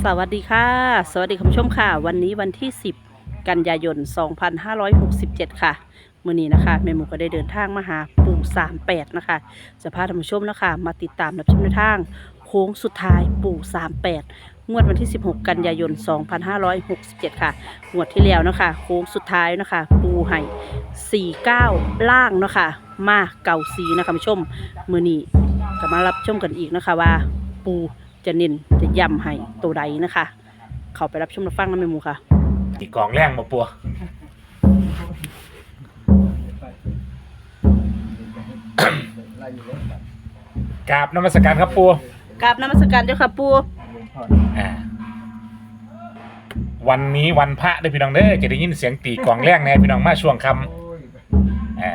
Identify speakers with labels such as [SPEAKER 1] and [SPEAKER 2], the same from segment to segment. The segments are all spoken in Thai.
[SPEAKER 1] สวัสดีค่ะ สวัสดีคุณผู้ชมค่ะ วันนี้วันที่ 10 กันยายน 2567 ค่ะมื่อนี้นะคะแม่หมูก็ได้เดินทางมาหาปู่38 นะคะจะพาท่านผู้ชมนะคะ มาติดตามรับชมในทาง โค้งสุดท้ายปู่ 38 งวดวันที่ 16 กันยายน 2567 ค่ะ งวดที่แล้วนะคะ โค้งสุดท้ายนะคะ ปูให้49 ล่างนะคะ มาเก่าสีนะคะคุณผู้ชมมื่อนี้ก็มารับชมกันอีกนะคะว่า ปู จะเน้นจะย้ำให้ตัวใดนะคะ เขาไปรับชมรับฟังนะแม่หมูค่ะ
[SPEAKER 2] อีกกล่องแรงมาปัวกราบนมัสการครับปัว
[SPEAKER 1] กราบนมัสการเจ้าค่ะปู
[SPEAKER 2] อ่าวันนี้วันพระเด้อพี่น้องเด้อจะได้ยินเสียงตีกล่องแรงแน่พี่น้องมาช่วงคำอ่า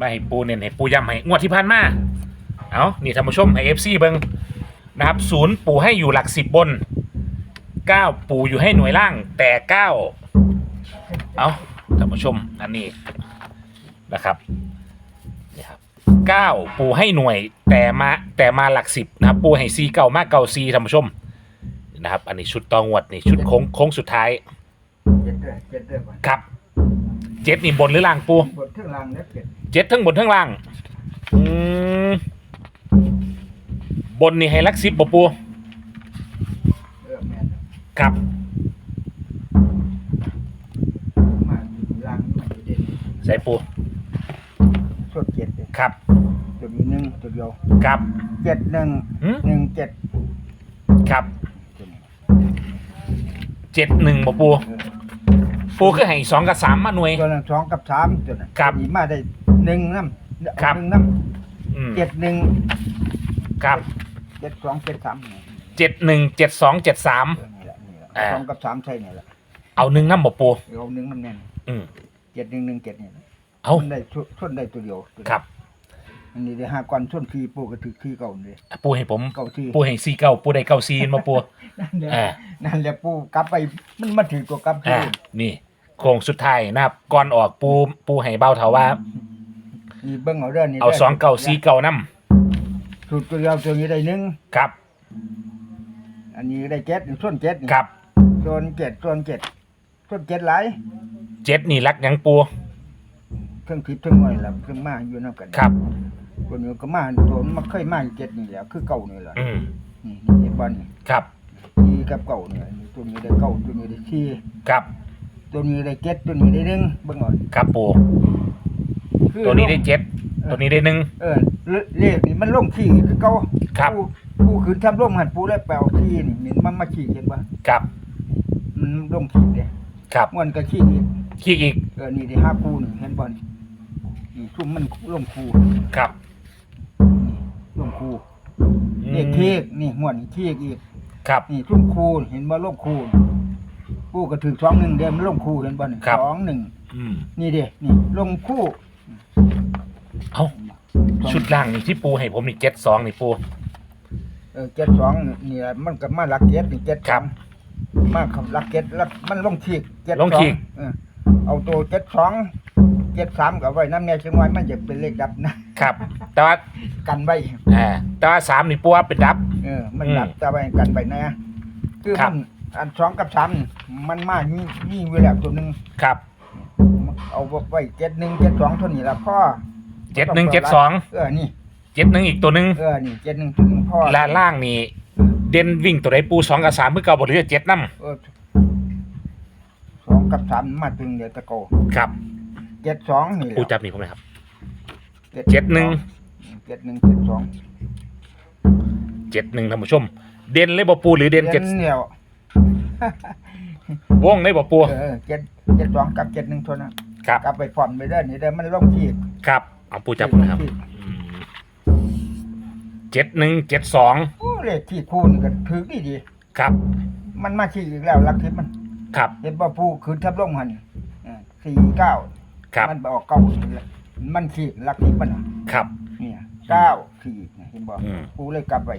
[SPEAKER 2] มาให้ปูเน้นให้ปูย้ำให้งวดที่ผ่านมา เอานี่ท่านผู้ชมให้เอฟซีเบิงนะครับศูนย์ปูให้อยู่หลักสิบบนเก้าปูอยู่ให้หน่วยล่างแต่เก้าเอาท่านผู้ชมอันนี้นะครับนี่ครับเก้าปูให้หน่วยแต่มาแต่มาหลักสิบนะครับปูให้ซีเก่ามากเก่าซีท่านผู้ชมนะครับ อันนี้ชุดตองวดนี่ชุดโค้งโค้งสุดท้าย
[SPEAKER 3] เจ็ดด้วยเจ็ดด้วยก่อน
[SPEAKER 2] ครับเจ็ดนี่บนหรือล่างปู
[SPEAKER 3] บทเครื่องรางแล้วเจ็ด
[SPEAKER 2] เจ็ดทั้งบนทั้งล่างอืม บนนี่ให้ลักซิบบ่ปู
[SPEAKER 3] เออแม่น
[SPEAKER 2] ครับ
[SPEAKER 3] มาถึงรางมาเด่น
[SPEAKER 2] ใส่ปู
[SPEAKER 3] สดเจ็ดเลย
[SPEAKER 2] ครับ
[SPEAKER 3] จุดนี้หนึ่งจุดเดียว
[SPEAKER 2] ครับ
[SPEAKER 3] เจ็ดหนึ่ง
[SPEAKER 2] หืม
[SPEAKER 3] หนึ่งเจ็ด
[SPEAKER 2] ครับ
[SPEAKER 3] ตัวนี้
[SPEAKER 2] เจ็ดหนึ่งบ่ปู
[SPEAKER 3] เออ
[SPEAKER 2] ปูคือให้สองกับสามมาหน่วย
[SPEAKER 3] ตัวนั้นสองกับสามตัวนั้น
[SPEAKER 2] ครับ
[SPEAKER 3] ตัวนี้มาได้หนึ่งน้ำ
[SPEAKER 2] ครับ
[SPEAKER 3] หนึ่งน้
[SPEAKER 2] อืมำ
[SPEAKER 3] เจ็ดหนึ่ง
[SPEAKER 2] ครับ
[SPEAKER 3] เจ็ดสองเจ็ดสามนี่
[SPEAKER 2] เจ็ดหนึ่งเจ็ดสองเจ็ดสาม
[SPEAKER 3] เออนี่แหละนี่แหละ
[SPEAKER 2] อ่า
[SPEAKER 3] สองกับสามใช่นี่แหละ
[SPEAKER 2] เอาหนึ่งน้ำบ่ปู
[SPEAKER 3] เดี๋ยวหนึ่งน้ำแน่น
[SPEAKER 2] อืม
[SPEAKER 3] เจ็ดหนึ่งหนึ่งเจ็ดนี่แหละ
[SPEAKER 2] เอา
[SPEAKER 3] ชนได้ชุชนได้ตัวเดียวตัวเดียว
[SPEAKER 2] ครับ
[SPEAKER 3] อันนี้ได้ห้าก้อนชนทีปูก็ถือทีเก่าเลย
[SPEAKER 2] ปูให้ผม
[SPEAKER 3] เก่าที
[SPEAKER 2] ปูให้ซีเก้าปูได้เก้าซีมาปู
[SPEAKER 3] นั่นแหละ
[SPEAKER 2] อ่า
[SPEAKER 3] นั่นแหละปูกลับไปมันมาถือตัวกลับคื
[SPEAKER 2] อ่านี่ โค้งสุดท้ายนะครับ ก่อนออกปู ปูให้เบ้าเถาว่า
[SPEAKER 3] นี่เบิ้งเอาเรื่องนี้
[SPEAKER 2] เอาสองเก้าซีเก้าน้
[SPEAKER 3] สูตรตัวเดียวตัวนี้ได้หนึ่งำ
[SPEAKER 2] ครับ
[SPEAKER 3] อันนี้ได้เจ็ดส่วนเจ็ดนี่
[SPEAKER 2] ครับ
[SPEAKER 3] ส่วนเจ็ดส่วนเจ็ดส่วนเจ็ดหลาย
[SPEAKER 2] เจ็ดนี่รักหยังปู
[SPEAKER 3] เครื่องทิพย์เครื่องหน่อยละเครื่องมาอยู่นํกัน
[SPEAKER 2] ครับ
[SPEAKER 3] ตัวนี้ก็มาตัวมันเคยมาอยู่เจ็ดนี่แหละคือเก่านี่แหละ
[SPEAKER 2] อืม
[SPEAKER 3] นี่นี่เห็นบ่นี่
[SPEAKER 2] ครับ
[SPEAKER 3] ทีกับเก่าเนี่ยนี่ตัวนี้ได้เก่าตัวนี้ได้ที
[SPEAKER 2] ครับ
[SPEAKER 3] ตัวนี้ได้เจ็ดตัวนี้ได้หนึ่งเบิ่งเอา
[SPEAKER 2] ครับปู
[SPEAKER 3] คือ
[SPEAKER 2] ตัวนี้ได้เจ็ดตัวนี้ได้หนึ่ง
[SPEAKER 3] เออเลเลขนี่มันลงขี้คือเก่า
[SPEAKER 2] ครับ
[SPEAKER 3] ปูปูคือทำร่มหันปูได้แปลวขี้นี่มันมันมาขี้เห็นบ่
[SPEAKER 2] ครับ
[SPEAKER 3] มันลงขี้เด้
[SPEAKER 2] ครับ
[SPEAKER 3] มันก็ขี้อีก
[SPEAKER 2] ขี้อีก
[SPEAKER 3] เออนี่ได้ห้าคู่นี่เห็นบ่นี่นี่ซุ่มมันลงคู่
[SPEAKER 2] ครับ
[SPEAKER 3] ลงคู่
[SPEAKER 2] อืม
[SPEAKER 3] เด็กเค้กนี่หวนเค้กอีก
[SPEAKER 2] ครับ
[SPEAKER 3] นี่ซุ่มคู่เห็นบ่ลงคู่ปูก็ถือสองหนึ่งเดียวมันลงคู่เห็นบ่นี่
[SPEAKER 2] ครับ
[SPEAKER 3] สองหนึ่ง
[SPEAKER 2] อืม
[SPEAKER 3] นี่เด้นี่ลงคู่
[SPEAKER 2] เอาชุดล่างนี่ที่ปูให้ผมนี่เจ็ดสองนี่ปู
[SPEAKER 3] เออเจ็ดสองนี่แหละมันก็มาลักเจ็ดนี่เจ็ด
[SPEAKER 2] ครับ
[SPEAKER 3] มาคำลักเจ็ดลักมันลงขีกเจ็ด
[SPEAKER 2] ลงขีก
[SPEAKER 3] เออเอาตัวเจ็ดสองเจ็ดสามกับไว้น้ำแน่เชียงไว้มันจะเป็นเลขดับนะครับ
[SPEAKER 2] แต่ว่า
[SPEAKER 3] กันไว้
[SPEAKER 2] อ่าแต่ว่าสามนี่ปูว่าเป็นดับ
[SPEAKER 3] เออมัน
[SPEAKER 2] อืม
[SPEAKER 3] ดับจะไว้กันไว้นะคือ
[SPEAKER 2] ครั
[SPEAKER 3] มั
[SPEAKER 2] บ
[SPEAKER 3] นอันสองกับสามมันมานี่นี่เวลาตัวหนึ่ง
[SPEAKER 2] ครับ
[SPEAKER 3] เอาไว้เจ็ดหนึ่งเจ็ดสองเท่านี้ละพ่อ
[SPEAKER 2] เจ็ดหนึ่งเจ็ดสอง
[SPEAKER 3] เออนี่
[SPEAKER 2] เจ็ดหนึ่งอีกตัวหนึ่ง
[SPEAKER 3] เออนี่เจ็ดหนึ่งตัวหนึ่งพ่อ
[SPEAKER 2] และล่างนี่ เด่นวิ่งตัวใดปูสองกับสามเมื่อเก่าบหรือเจ็ดน้
[SPEAKER 3] เออสองกับสามมาตึงเดียวตะโกำ
[SPEAKER 2] ครับ
[SPEAKER 3] เจ็ดสองนี่แหละ
[SPEAKER 2] ปูจับนี่ผมเลยครับเจ็ดหนึ่ง
[SPEAKER 3] เจ็ดหนึ่งเจ็ดสอง
[SPEAKER 2] เจ็ดหนึ่งท่านผู้ชม เด่นเลยบ่ปูหรือเด่นเจ็ด
[SPEAKER 3] เดียว
[SPEAKER 2] วงเลยบ่ปู
[SPEAKER 3] เออเจ็ดเจ็ดสองกับเจ็ดหนึ่งเท่านั้น
[SPEAKER 2] ครับ
[SPEAKER 3] กลับไปพร้อมไปเด้อนี่เด้อมันลงที่
[SPEAKER 2] ครับเอาปูจับผมนะครับเจ็ดหนึ่งเจ็ดสอง
[SPEAKER 3] โอ้เลขที่คูณก็ถือดีดี
[SPEAKER 2] ครับ
[SPEAKER 3] ๆมันมาชี้อีกแล้วลักทิพย์มัน
[SPEAKER 2] ครับ
[SPEAKER 3] เห็นว่าผู้คืนทับลงหันสี่เก้า
[SPEAKER 2] ครับ
[SPEAKER 3] มันบอกเก้านี่แหละมันขีดลักทิพย์มันน่ะ
[SPEAKER 2] ครับ
[SPEAKER 3] เนี่ยเก้าขีดเห็นบอก
[SPEAKER 2] อืม
[SPEAKER 3] กูเลยกลับไป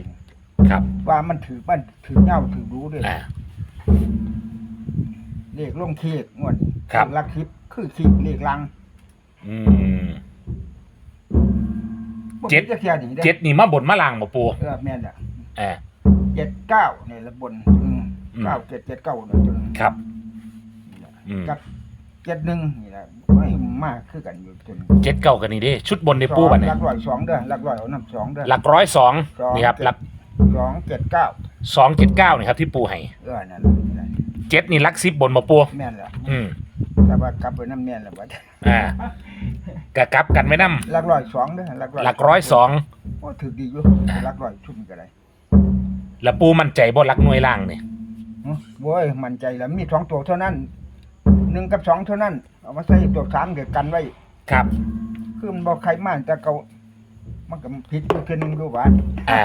[SPEAKER 2] ครับ
[SPEAKER 3] ว่ามันถือมันถือเงาถือรู้ด้วย
[SPEAKER 2] อ่า
[SPEAKER 3] เล ขลงขีดงวดนี้
[SPEAKER 2] ครับ
[SPEAKER 3] ลักทิพย์คือขีดเลขลัง
[SPEAKER 2] อืม
[SPEAKER 3] บ่มี
[SPEAKER 2] เจ็ด
[SPEAKER 3] จักเทียนี่ด้อ
[SPEAKER 2] เจ็ดนี่มาบนมาล่างบ่ปู
[SPEAKER 3] เออแม่นอะ
[SPEAKER 2] อ่า
[SPEAKER 3] เจ็ดเก้าเนี่ยละบนอืม
[SPEAKER 2] อืม
[SPEAKER 3] เก้าเจ็ดเจ็ดเก้าเนี่ยจน
[SPEAKER 2] ครับอืม
[SPEAKER 3] กับเจ็ดหนึ่งนี่แหละไม่มากคือกันอยู่จน
[SPEAKER 2] เจ็ดเก้ากันนี่เด้ชุดบนในปูบัด
[SPEAKER 3] ห
[SPEAKER 2] เนี่ย
[SPEAKER 3] ลักร้อยสองเด้อหลักร้อยเอาน้ำสองเด้อ
[SPEAKER 2] หลักร้อยสอง
[SPEAKER 3] สอง
[SPEAKER 2] นี่ครับหลัก
[SPEAKER 3] สองเจ็ดเก้า
[SPEAKER 2] สองเจ็ดเก้านี่ครับที่ปูให้
[SPEAKER 3] เออนั่นแหละนี่แหละ
[SPEAKER 2] เจ็ดนี่หลักสิบบนมาปู
[SPEAKER 3] แม่นแหละ
[SPEAKER 2] อืม
[SPEAKER 3] แต่ว่ากลับไปน้ำแม่นแหละบัด
[SPEAKER 2] อ่ากะกลับกันไว้นํ
[SPEAKER 3] หลักร้อยสองเด้อหลักร้อย
[SPEAKER 2] หลักร้อยสอง
[SPEAKER 3] โอ้ถือดีอยู่หลักร้อยชุ่มก็ได้
[SPEAKER 2] แล้วปูมั่นใจบ่หลักหน่วยล่างนี่
[SPEAKER 3] อื้อโว้ยมั่นใจแล้วมีสองตัวเท่านั้นหนึ่งกับสองเท่านั้น เอามาใส่ตัวสามเกิดกันไว้
[SPEAKER 2] ครับ
[SPEAKER 3] คือมันบอกใครมาแต่เก่ามันก็ผิดอยู่คือหนึ่งดูหวาน
[SPEAKER 2] อ่า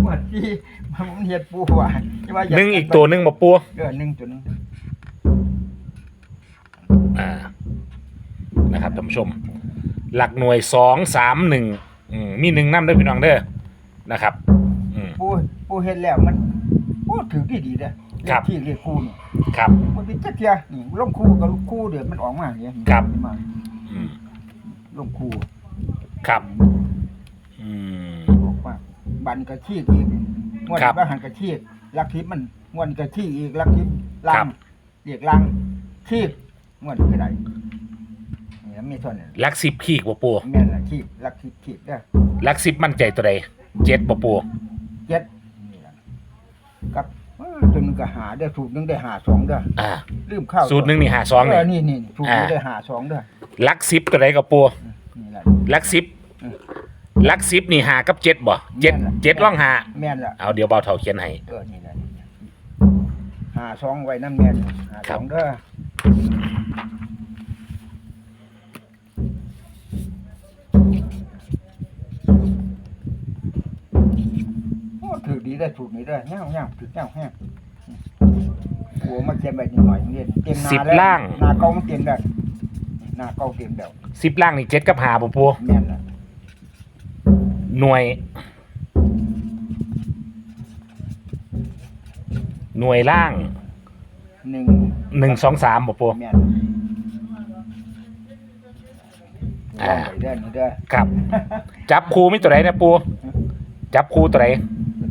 [SPEAKER 3] หวานที่มันเฮ็ดปูหวานที่ว่าอยา
[SPEAKER 2] หนึ่งอีกตัวหนึ่งมาปู
[SPEAKER 3] เออหนึ่งตัวหนึง
[SPEAKER 2] อ่านะครับท่านผู้ชม หลักหน่วยสองสามหนึ่งอืมมีหนึ่งน้ำด้วยพี่น้องเด้อนะครับอืม
[SPEAKER 3] ปูปูเฮ็ดแล้วมันโอ้ถือดีดีๆเด้อเล
[SPEAKER 2] ครั
[SPEAKER 3] ข
[SPEAKER 2] บ
[SPEAKER 3] ที่เลขคู่นี่
[SPEAKER 2] ครับ
[SPEAKER 3] มันเป็นจักเทียนี่ลงคู่กับคู่เดี๋ยวมันออกมาอย่างเงี้ย
[SPEAKER 2] ครับ
[SPEAKER 3] มา
[SPEAKER 2] อืม
[SPEAKER 3] ลงคู่
[SPEAKER 2] ครับ อืม
[SPEAKER 3] ออกมา บันกระชีกอีกงวด
[SPEAKER 2] ครับ
[SPEAKER 3] ว่าหันกระชีกลักทิพย์มันงวดกระชีกอีกลักทิพย์ลั
[SPEAKER 2] ครั
[SPEAKER 3] ง
[SPEAKER 2] บ
[SPEAKER 3] เรียกลังชีกงวดก็ได้นี่แล้วมีเท่านั้น
[SPEAKER 2] หลักสิบขีกบ่ปู
[SPEAKER 3] แม่นละชีกลักทิพย์ชีกเด้อ
[SPEAKER 2] หลักสิบมั่นใจตัวใดเจ็ดบ่ปู
[SPEAKER 3] เจ็ดนี่ล่ะกับเอ้อตัวหนึงก็หาได้อสูตรหนึงได้หาสองเด้อ
[SPEAKER 2] อ่า
[SPEAKER 3] ลืมข้าว
[SPEAKER 2] สูตรหนึ่งนี่หาสอง
[SPEAKER 3] เอ
[SPEAKER 2] นี่
[SPEAKER 3] อนี่นี่สูตรหนึง
[SPEAKER 2] อ่า
[SPEAKER 3] ได้หาสองเด้อ
[SPEAKER 2] หลักสิบตัวใดกับปู
[SPEAKER 3] นี่แหละ
[SPEAKER 2] หลักสิบ
[SPEAKER 3] อืม
[SPEAKER 2] ห ลักสิบนี่หากับเจ็ดบ่เจ็ด
[SPEAKER 3] แม่นล่ะ
[SPEAKER 2] เจ็ดร่องหา
[SPEAKER 3] แม่นละ
[SPEAKER 2] เอาเดี๋ยวเบาเท่าเขียนให้
[SPEAKER 3] เออนี่แหละหาสองไว้น้ำแม่นหา
[SPEAKER 2] ครั
[SPEAKER 3] ส
[SPEAKER 2] บ
[SPEAKER 3] องเด้อโอ้ถือดีได้ถูกนี้ได้เงี้ยวเงี้ยวถือเงี้ยวแห้งหัวมาเจียมแบบนี้หน่อยเนี่ยเต็มนา
[SPEAKER 2] สิบ
[SPEAKER 3] แล้ว
[SPEAKER 2] ล่าง
[SPEAKER 3] นาเก่ามันเต็มแล้วนาเก่าเต็มแล้ว
[SPEAKER 2] สิบล่างนี่เจ็ดกับหาบ่ปู
[SPEAKER 3] แม่นละ
[SPEAKER 2] หน่วย หน่วยล่าง
[SPEAKER 3] หนึ่ง
[SPEAKER 2] หนึ่งสองสามบ่ปู
[SPEAKER 3] แม่น
[SPEAKER 2] อ่า
[SPEAKER 3] ลองไปเด้อนี่เด้อ
[SPEAKER 2] ครับ จับคูมีตัวไหนนะปูจับคูตัวไหน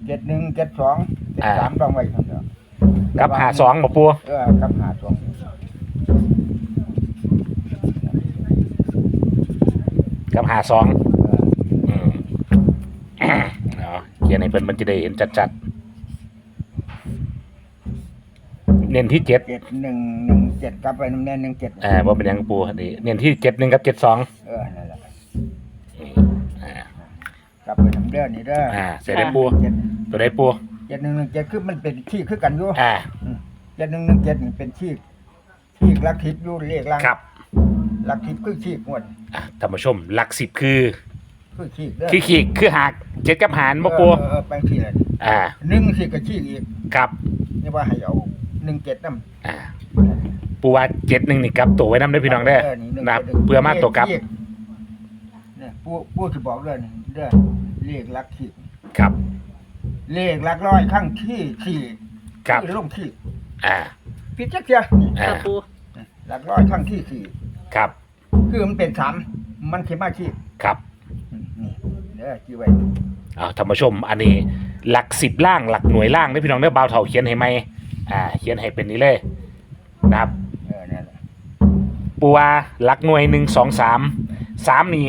[SPEAKER 3] เจ็ดหนึ่งเจ็ดสองเจ็ด
[SPEAKER 2] อ่า
[SPEAKER 3] สามต้องไว้ครับเด้อ
[SPEAKER 2] กับหาสองบ่ปู
[SPEAKER 3] เออกับหาสอง
[SPEAKER 2] กับหาสอง
[SPEAKER 3] เออ
[SPEAKER 2] อืม เอาเขียนให้เพิ่นมันจะได้เห็นจัดๆเน้นที่เจ็ด
[SPEAKER 3] เจ็ดหนึ่งหนึ่งเจ็ดกลับไปน้ำแน่นหนึ่งเจ็ด
[SPEAKER 2] อ่าว่าเป็นหยังปูอันนี้เน้นที่เจ็ดหนึ่งกับเจ็ดสอง
[SPEAKER 3] เออนั่นแหละ
[SPEAKER 2] อ่าก
[SPEAKER 3] ลับไปน้ำเด้อนี่เด้อ
[SPEAKER 2] อ่าเสร็จได้ปู
[SPEAKER 3] เจ็ด
[SPEAKER 2] ตัวได้ปู
[SPEAKER 3] เจ็ดหนึ่งหนึ่งเจ็ดคือมันเป็นที่คือกันอยู่
[SPEAKER 2] อ่า
[SPEAKER 3] เจ็ดหนึ่งหนึ่งเจ็ดนี่เป็นที่ที่ลักทิพย์อยู่เลขล่าง
[SPEAKER 2] ครับ
[SPEAKER 3] ลักทิพย์คือที่งวด
[SPEAKER 2] อะท่านผู้ชมหลักสิบคือ
[SPEAKER 3] คือที่เด้อ
[SPEAKER 2] คือขีกคือหักเจ็ดกับหารบ่ปู
[SPEAKER 3] เออเออไปที่เลย
[SPEAKER 2] อ่า
[SPEAKER 3] หนึ่งที่กับที่อีก
[SPEAKER 2] ครับ
[SPEAKER 3] นี่ว่าให้เอาหนึ่งเจ็ดน้ำ
[SPEAKER 2] อ่าปูว่าเจ็ดหนึ่งนี่กลับตัวไว้นำได้อพี่น้องได้อ
[SPEAKER 3] นี่หนึ่ง
[SPEAKER 2] นะครับ
[SPEAKER 3] จ็ดหนึ่ง
[SPEAKER 2] เพื่อมาตัวกลับ
[SPEAKER 3] เลขเนี่ยผู้ผู้ที่บอกเลยนี่เด้อเลขลักที่
[SPEAKER 2] ครับ
[SPEAKER 3] เลขหลักร้อยข้างที่ที่
[SPEAKER 2] ครับ
[SPEAKER 3] ที่ลงที่
[SPEAKER 2] อ่า
[SPEAKER 3] ผิดจักเทียนี่
[SPEAKER 2] อ่า
[SPEAKER 1] ค่ะปู
[SPEAKER 3] หลักร้อยข้างที่สี่
[SPEAKER 2] ครับ
[SPEAKER 3] คือมันเป็นสามมันขึ้นมาที่
[SPEAKER 2] ครับ
[SPEAKER 3] อืม นี่เด้อจีไว้
[SPEAKER 2] เอาท่านผู้ชม อันนี้หลักสิบล่างหลักหน่วยล่างได้อพี่น้องเด้อบ่าวเฒ่าเขียนให้ไหมอ่า เขียนให้เป็นนี้เลยนะครับ
[SPEAKER 3] เออนั่นแหละ
[SPEAKER 2] ปูว่าหลักหน่วยหนึ่งสองสามสามนี่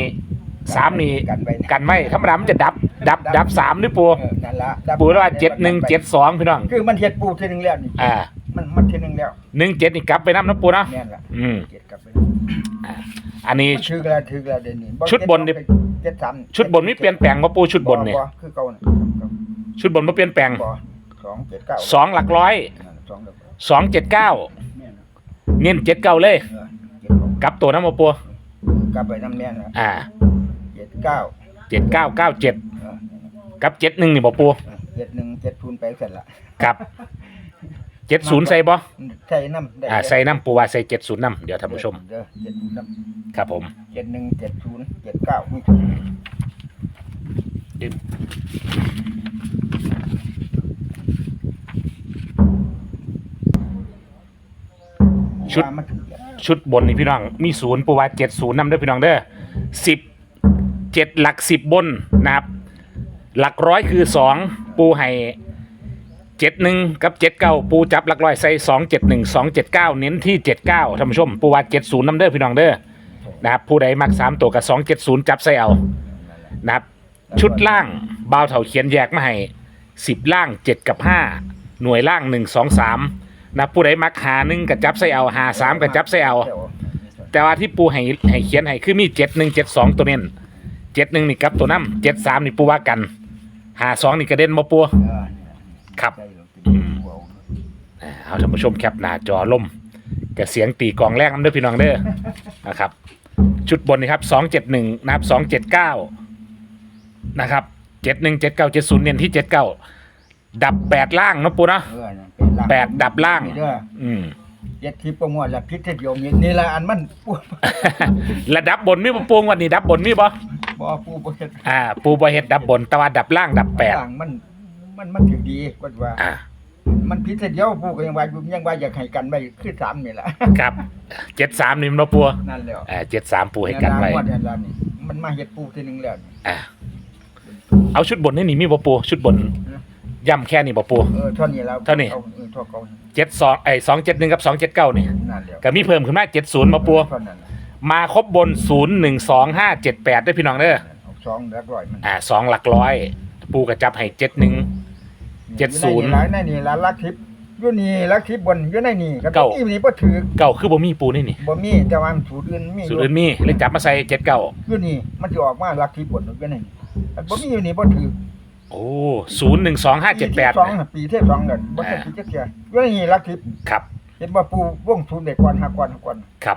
[SPEAKER 2] สามนี่
[SPEAKER 3] กันไว้นะ
[SPEAKER 2] กันไม่ธรรมดามันจะดับ ดับดับสามด้วยปู
[SPEAKER 3] เออนั่นละ
[SPEAKER 2] ปูว่าเจ็ดหนึ่งเจ็ดสองพี่น้อง
[SPEAKER 3] คือมันเฮ็ดปูเทีนึงแล้วนี่
[SPEAKER 2] อ่า
[SPEAKER 3] มันมันเทีนึงแล้ว
[SPEAKER 2] หนึ่งเจ็ดนี่กลับไปน้ำนะปูนะ
[SPEAKER 3] แม่นละ
[SPEAKER 2] อืม
[SPEAKER 3] เจ็ดกลับไป
[SPEAKER 2] อันนี้
[SPEAKER 3] ถือแล้วถือแล้วเดี๋ยวนี้
[SPEAKER 2] ชุดบนนี่
[SPEAKER 3] เจ็ดสาม
[SPEAKER 2] ชุดบนไม่เปลี่ยนแปลงมาปูชุดบนเนี่ย
[SPEAKER 3] คือเก่าน่ะ
[SPEAKER 2] ชุดบนไม่เปลี่ยนแปลง
[SPEAKER 3] บ่สองเจ็ดเก้า
[SPEAKER 2] สองหลักร้อย
[SPEAKER 3] นั่นสองเด้อ
[SPEAKER 2] สองเจ็ดเก้า
[SPEAKER 3] แม่นละ
[SPEAKER 2] เน้นเจ็ดเก้าเลย
[SPEAKER 3] เออเจ็ดเก้าก
[SPEAKER 2] ลับตัวน้ำมาปู
[SPEAKER 3] กลับไปน้ำแม่นละ
[SPEAKER 2] อ่า
[SPEAKER 3] เจ็ดเก้า
[SPEAKER 2] เจ็ดเก้าเก้าเจ็ด
[SPEAKER 3] เออ
[SPEAKER 2] กับเจ็ดหนึ่งนี่บ่ปู
[SPEAKER 3] เจ็ดหนึ่งเจ็ดทุนไปเสร็จละ
[SPEAKER 2] กับเจ็ดศูนย์ใส่บ่
[SPEAKER 3] ใส่น้ำได้
[SPEAKER 2] อ่าใส่น้ำปูว่าใส่เจ็ดศูนย์น้ำเดี๋ยวท่านผู้ชม
[SPEAKER 3] เด้อเจ็ดศูนย์น้
[SPEAKER 2] ครับผมำ
[SPEAKER 3] เจ็ดหนึ่งเจ็ดศูนย์เจ็ดเก้ามีทุน
[SPEAKER 2] ชุด
[SPEAKER 3] ว่ามันถึงเจ็ด
[SPEAKER 2] ชุดบนนี่พี่น้องมีศูนย์ปูว่าเจ็ดศูนย์นำเด้อพี่น้องเด้อสิบเจ็ดหลักสิบบนนะครับ หลักร้อยคือสองปูให้ เจ็ดหนึ่งกับเจ็ดเก้าปูจับหลักร้อยใส่สองเจ็ดหนึ่งสองเจ็ดเก้าเน้นที่เจ็ดเก้าท่านผู้ชม ปูวัดเจ็ดศูนย์น้ำเด้อพี่น้องเด้อนะครับผู้ใดมักสามตัวกับสองเจ็ดศูนย์จับใส่เอานะครับชุดล่างบ่าวเถาเขียนแยกมาให้สิบล่างเจ็ดกับห้าหน่วยล่างหนึ่งสองสามนะผู้ใดมักหาหนึ่งกับจับใส่เอาหาสามกับจับใส่เอา แต่ว่าที่ปูให้ให้เขียนให้คือมีเจ็ดหนึ่งเจ็ดสองตัวเน้นเจ็ดหนึ่งนี่กับตัวน้ำเจ็ดสามนี่ปูว่ากันหาสองนี่กระเด็นมาปู ครับอ่าเอาท่านผู้ชมแคปหน้าจอล่มกับเสียงตีกลองแรกน้ำเด้อพี่น้องเด้อ นะครับ ชุดบนนี่ครับสองเจ็ดหนึ่งนับสองเจ็ดเก้านะครับเจ็ดหนึ่งเจ็ดเก้าเจ็ดศูนย์เน้นที่เจ็ดเก้าดับแปดล่างเนาะปูเนาะแปดดับล่าง
[SPEAKER 3] เด้อ
[SPEAKER 2] อืม
[SPEAKER 3] เจ็ดทิพย์ประมวลและพิษเดียวนี่นี่ละอันมันปู
[SPEAKER 2] ระดับบนมีบ่ปูงวันนี้ดับบนมีบ่
[SPEAKER 3] บ่ปูบ่เฮ็ด
[SPEAKER 2] อ่า ปูบ่เฮ็ดดับบนแต่ว่าดับล่างดับแปด
[SPEAKER 3] ต่างมัน มันมันถือดีกว่าว่า
[SPEAKER 2] อ่า
[SPEAKER 3] มันพิษเดียวปูก็ยังว่าอยู่ยังว่าอยากให้กันไว้คือสามนี่แหละ
[SPEAKER 2] ครับเจ็ดสามนี่มันบ่ปู
[SPEAKER 3] นั่นแหละ
[SPEAKER 2] อ่าเจ็ดสามปูให้กันไว้
[SPEAKER 3] งวดนั่นล่ะนี่มันมาเฮ็ดปูทีหนึงแล้วนี่
[SPEAKER 2] อ่าเอาชุดบนนี่นี่มีบ่ปูชุดบนย่ำแค่นี้บ่ปู
[SPEAKER 3] เออเท่านี้แล้ว
[SPEAKER 2] เท่านี้
[SPEAKER 3] อเออเท่าเขา
[SPEAKER 2] เจ็ดสองไอ้สองเจ็ดหนึ่งกับสองเจ็ดเก้านี่
[SPEAKER 3] นั่นแหละ
[SPEAKER 2] ก็มีเพิ่มขึ้นมาเจ็ดศูนย์มาปัว
[SPEAKER 3] เท่านั้นน่ะ
[SPEAKER 2] มาครบบนศูนย์หนึ่งสองห้าเจ็ดแปดด้วยพี่น้องเด้อ
[SPEAKER 3] เอาสองเรียบร้อยมัน
[SPEAKER 2] อ่าสองหลักร้อย ปูกระจับให้เจ็ดหนึ่ง เจ็ดศูนย์
[SPEAKER 3] อยู่ในนี่ละลักทิพย์อยู่นี่ลักทิพย์บนอยู่ในนี่ก็
[SPEAKER 2] เก้า
[SPEAKER 3] นี่นี่บ่ถือ
[SPEAKER 2] เก้าคือบ่มีปูนี่นี่
[SPEAKER 3] บ่มีแต่ว่ามันสูตรอื่นมี
[SPEAKER 2] สูตรอื่นมีเลยจับมาใส่เจ็ดเก้า
[SPEAKER 3] อยู่นี่มันสิออกมาลักทิพย์บนอยู่ในนี่อันบ่มีอยู่นี่บ่ถือ
[SPEAKER 2] โอ้ศูนย์หนึ่งสองห้าเจ็ดแปด
[SPEAKER 3] ปีที่สองน่ะปีที่สองนั่นบ่เคย
[SPEAKER 2] อ่า
[SPEAKER 3] คิดจักเที่ยอยู่ในนี่ลักทิพย์
[SPEAKER 2] ครับ
[SPEAKER 3] เห็นว่าปูวงทุนได้ก่อนหาก่อนหาก่อน
[SPEAKER 2] ครับ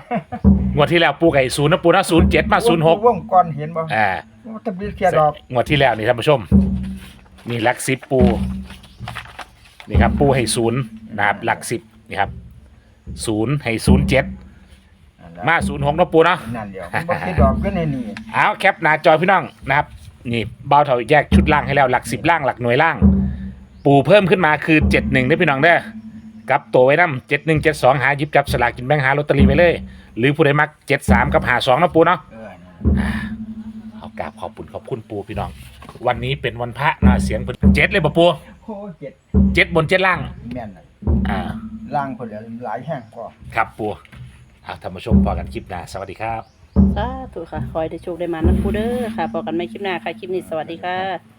[SPEAKER 2] งวดที่แล้วปูไก่ศูนย์นะปูนะศูนย์เจ็ดมาศูนย์หก
[SPEAKER 3] วงก่อนเห็นบ่
[SPEAKER 2] อ่า
[SPEAKER 3] ตะบิดเที่ยดอก
[SPEAKER 2] งวดที่แล้วนี่ท่านผู้ชมนี่หลักสิบปู นี่ครับปูให้ศูนย์นะครับหลักสิบนี่ครับศูนย์ให้ศูนย์เจ็ด
[SPEAKER 3] นั่นล่ะ
[SPEAKER 2] มาศูนย์หกนะปูเนาะ
[SPEAKER 3] นั่นเดียวมันบ่คิดดอกอยู่ในนี่
[SPEAKER 2] เอาแคปหน้าจอพี่น้องนะครับ นี่เบาเถาแยกชุดล่างให้แล้วหลักสิบล่างหลักหน่วยล่าง ปูเพิ่มขึ้นมาคือเจ็ดหนึ่งได้อพี่น้องเด้อกับตัวไว้น้ำเจ็ดหนึ่งเจ็ดสองหาหยิบจับสลากกินแบ่งหาลอตเตอรี่ไปเลย หรือผู้ใดมักเจ็ดสามกับหาสองนะปูเนาะ
[SPEAKER 3] เออนั่น
[SPEAKER 2] เอา กราบขอบคุณขอบคุณปูพี่น้อง วันนี้เป็นวันพระนะเสียงเพิ่นเจ็ดเลยป่ะปู
[SPEAKER 3] โอ้เจ็ด
[SPEAKER 2] เจ็ดบนเจ็ดล่าง
[SPEAKER 3] แม่นน่ะ
[SPEAKER 2] อ่า
[SPEAKER 3] ล่างเพิ่นหลายแห้งกว่า
[SPEAKER 2] ครับปูเอาท่านผู้ชมพอกันคลิปหน้าสวัสดีครับ
[SPEAKER 1] สาธุค่ะ คอยได้โชคได้มานั่นปูเด้อค่ะพอกันไม่คลิปหน้าค่ะ คลิปนี้สวัสดีค่ะ